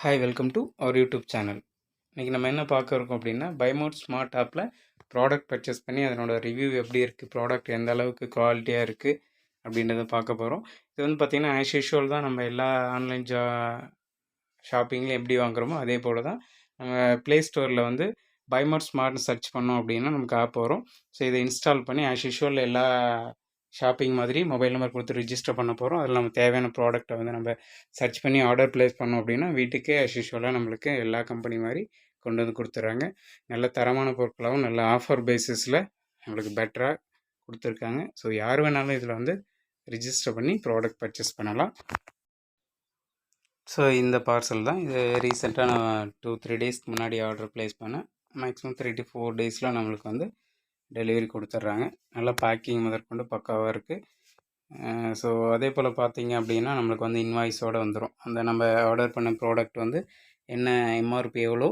Hi welcome to our YouTube channel இன்றைக்கி நம்ம என்ன பார்க்க இருக்கோம் அப்படின்னா பைமோட் ஸ்மார்ட் ஆப்பில் ப்ராடக்ட் பர்ச்சேஸ் பண்ணி அதனோட ரிவ்யூ எப்படி இருக்குது ப்ராடக்ட் எந்த அளவுக்கு குவாலிட்டியாக இருக்குது அப்படின்றத பார்க்க போகிறோம் இது வந்து பார்த்திங்கன்னா ஆஸ் யூஷுவல் தான் நம்ம எல்லா ஆன்லைன் ஜா ஷாப்பிங்லேயும் எப்படி வாங்குறோமோ அதே போல் தான் நம்ம ப்ளே ஸ்டோரில் வந்து பைமோட் ஸ்மார்ட்னு சர்ச் பண்ணோம் அப்படின்னா நமக்கு ஆப் வரும். ஸோ இதை இன்ஸ்டால் பண்ணி ஆஸ் யூஷுவல் எல்லா ஷாப்பிங் மாதிரி மொபைல் நம்பர் கொடுத்து ரிஜிஸ்டர் பண்ண போகிறோம் அதில் நம்ம தேவையான ப்ராடக்ட்டை வந்து நம்ம சர்ச் பண்ணி ஆர்டர் ப்ளேஸ் பண்ணோம் அப்படின்னா வீட்டுக்கே as யூஷுவலாக நம்மளுக்கு எல்லா கம்பெனி மாதிரி கொண்டு வந்து கொடுத்துட்றாங்க நல்ல தரமான பொருட்களாகவும் நல்ல ஆஃபர் பேசிஸில் நம்மளுக்கு பெட்டராக கொடுத்துருக்காங்க. ஸோ யார் வேணாலும் இதில் வந்து ரிஜிஸ்டர் பண்ணி ப்ராடக்ட் பர்ச்சேஸ் பண்ணலாம். ஸோ இந்த பார்சல் தான். இது ரீசெண்டாக நான் டூ த்ரீ டேஸ்க்கு முன்னாடி ஆர்டர் ப்ளேஸ் பண்ணேன். மேக்ஸிமம் த்ரீ டு ஃபோர் டேஸில் நம்மளுக்கு வந்து டெலிவரி கொடுத்துட்றாங்க. நல்லா பேக்கிங் முதற்கொண்டு பக்காவாக இருக்குது ஸோ அதே போல் பார்த்தீங்க அப்படின்னா நம்மளுக்கு வந்து இன்வாய்ஸோடு வந்துடும் அந்த நம்ம ஆர்டர் பண்ண ப்ராடக்ட் வந்து என்ன எம்ஆர்பி எவ்வளோ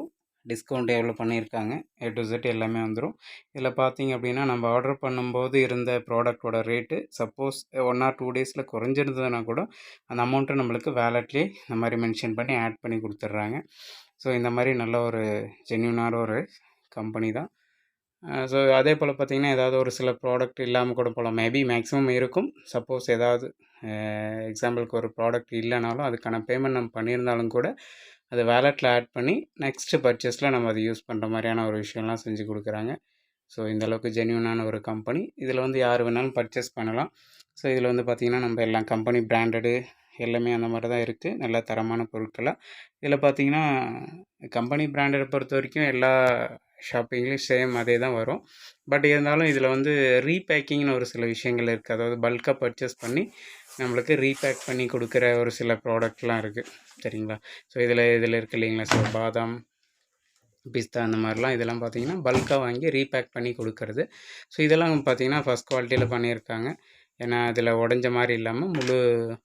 டிஸ்கவுண்ட் எவ்வளோ பண்ணியிருக்காங்க ஏ டு ஜெட் எல்லாமே வந்துடும் இதில் பார்த்தீங்க அப்படின்னா நம்ம ஆர்டர் பண்ணும்போது இருந்த ப்ராடக்டோட rate suppose one or two டேஸில் குறைஞ்சிருந்ததுன்னா கூட அந்த அமௌண்ட்டை நம்மளுக்கு வேலட்லேயே இந்த மாதிரி மென்ஷன் பண்ணி ஆட் பண்ணி கொடுத்துட்றாங்க. ஸோ இந்த மாதிரி நல்ல ஒரு ஜென்யூனான ஒரு கம்பெனி தான். ஸோ அதே போல் பார்த்தீங்கன்னா ஏதாவது ஒரு சில ப்ராடக்ட் இல்லாமல் கூட போகலாம் மேபி மேக்ஸிமம் இருக்கும். சப்போஸ் ஏதாவது எக்ஸாம்பிளுக்கு ஒரு ப்ராடக்ட் இல்லைனாலும் அதுக்கான பேமெண்ட் நம்ம பண்ணியிருந்தாலும் கூட அதை வேலெட்டில் ஆட் பண்ணி நெக்ஸ்ட்டு பர்ச்சேஸில் நம்ம அதை யூஸ் பண்ணுற மாதிரியான ஒரு விஷயம்லாம் செஞ்சு கொடுக்குறாங்க. ஸோ இந்தளவுக்கு ஜென்யூனான ஒரு கம்பெனி இதில் வந்து யார் வேணாலும் பர்ச்சேஸ் பண்ணலாம். ஸோ இதில் வந்து பார்த்திங்கன்னா நம்ம எல்லாம் கம்பெனி பிராண்டடு எல்லாமே அந்த மாதிரி தான் இருக்குது நல்ல தரமான பொருட்களாக இதில் பார்த்தீங்கன்னா கம்பெனி பிராண்டடை பொறுத்த வரைக்கும் எல்லா ஷாப்பிங்லேயும் சேம் அதே தான் வரும். பட் இருந்தாலும் இதில் வந்து ரீபேக்கிங்னு ஒரு சில விஷயங்கள் இருக்குது அதாவது பல்காக பர்ச்சேஸ் பண்ணி நம்மளுக்கு ரீபேக் பண்ணி கொடுக்குற ஒரு சில ப்ராடக்ட்லாம் இருக்குது சரிங்களா? ஸோ இதில் இதில் இருக்குது இல்லைங்களா? ஸோ பாதாம் பிஸ்தா அந்த மாதிரிலாம் இதெல்லாம் பார்த்தீங்கன்னா பல்காக வாங்கி ரீபேக் பண்ணி கொடுக்கறது. ஸோ இதெல்லாம் பார்த்தீங்கன்னா ஃபஸ்ட் குவாலிட்டியில் பண்ணியிருக்காங்க. ஏன்னா அதில் உடஞ்ச மாதிரி இல்லாமல் முழு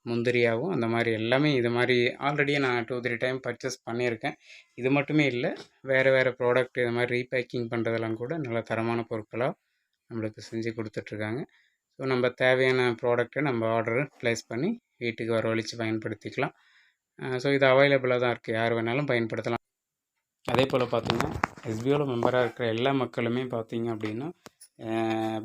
முந்திரியாகவும் அந்த மாதிரி எல்லாமே இது மாதிரி ஆல்ரெடி நான் டூ த்ரீ டைம் பர்ச்சேஸ் பண்ணியிருக்கேன். இது மட்டுமே இல்லை வேறு வேறு ப்ராடக்ட் இது மாதிரி ரீபேக்கிங் பண்ணுறதெல்லாம் கூட நல்ல தரமான பொருட்களாக நம்மளுக்கு செஞ்சு கொடுத்துட்ருக்காங்க. ஸோ நம்ம தேவையான ப்ராடக்ட்டை நம்ம ஆர்டர் ப்ளேஸ் பண்ணி வீட்டுக்கு வரவழைச்சு பயன்படுத்திக்கலாம். ஸோ இது அவைலபிளாக தான் இருக்குது யார் வேணாலும் பயன்படுத்தலாம். அதே போல் பார்த்திங்கன்னா எஸ்பிஓவில் மெம்பராக இருக்கிற எல்லா மக்களுமே பார்த்திங்க அப்படின்னா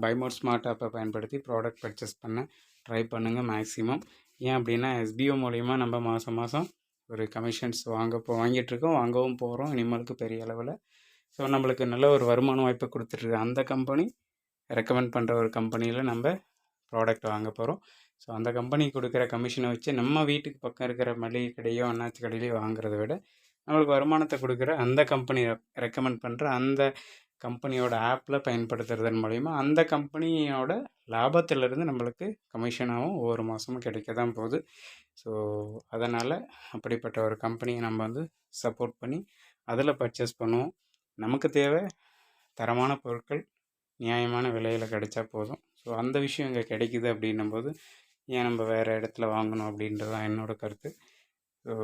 பைமோட் ஸ்மார்ட் ஆப்பை பயன்படுத்தி ப்ராடக்ட் பர்ச்சேஸ் பண்ண ட்ரை பண்ணுங்கள் மேக்ஸிமம் ஏன் அப்படின்னா எஸ்பிஓ மூலிமா நம்ம மாதம் மாதம் ஒரு கமிஷன்ஸ் வாங்க போ வாங்கிட்டுருக்கோம் வாங்கவும் போகிறோம் இனிமேலுக்கு பெரிய அளவில். ஸோ நம்மளுக்கு நல்ல ஒரு வருமான வாய்ப்பை கொடுத்துட்ருக்கு அந்த கம்பெனி ரெக்கமெண்ட் பண்ணுற ஒரு கம்பெனியில் நம்ம ப்ராடக்ட் வாங்க போகிறோம் ஸோ அந்த கம்பெனி கொடுக்குற கமிஷனை வச்சு நம்ம வீட்டுக்கு பக்கம் இருக்கிற மளிகை கடையோ அண்ணாச்சி கடையிலையோ வாங்குறத விட நம்மளுக்கு வருமானத்தை கொடுக்குற அந்த கம்பெனி ரெக்கமெண்ட் பண்ணுற அந்த கம்பெனியோட ஆப்பில் பயன்படுத்துறதன் மூலிமா அந்த கம்பெனியோட லாபத்திலிருந்து நம்மளுக்கு கமிஷனாகவும் ஒவ்வொரு மாதமும் கிடைக்க தான் போகுது. ஸோ அதனால் அப்படிப்பட்ட ஒரு கம்பெனியை நம்ம வந்து சப்போர்ட் பண்ணி அதில் பர்ச்சேஸ் பண்ணுவோம். நமக்கு தேவை தரமான பொருட்கள் நியாயமான விலையில் கிடைச்சா போதும். ஸோ அந்த விஷயம் இங்கே கிடைக்குது அப்படின்னும்போது ஏன் நம்ம வேறு இடத்துல வாங்கணும் அப்படின்றது தான் என்னோடய கருத்து. ஸோ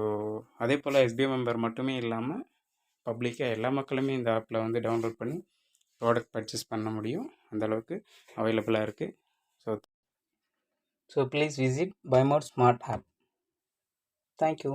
அதே போல் எஸ்பிஐ மெம்பர் மட்டுமே இல்லாமல் பப்ளிக்காக எல்லா மக்களுமே இந்த ஆப்பில் வந்து டவுன்லோட் பண்ணி ப்ராடக்ட் பர்ச்சேஸ் பண்ண முடியும். அந்தளவுக்கு அவைலபிளாக இருக்குது ஸோ ஸோ ப்ளீஸ் விசிட் பைமோட் ஸ்மார்ட் ஆப் தேங்க்யூ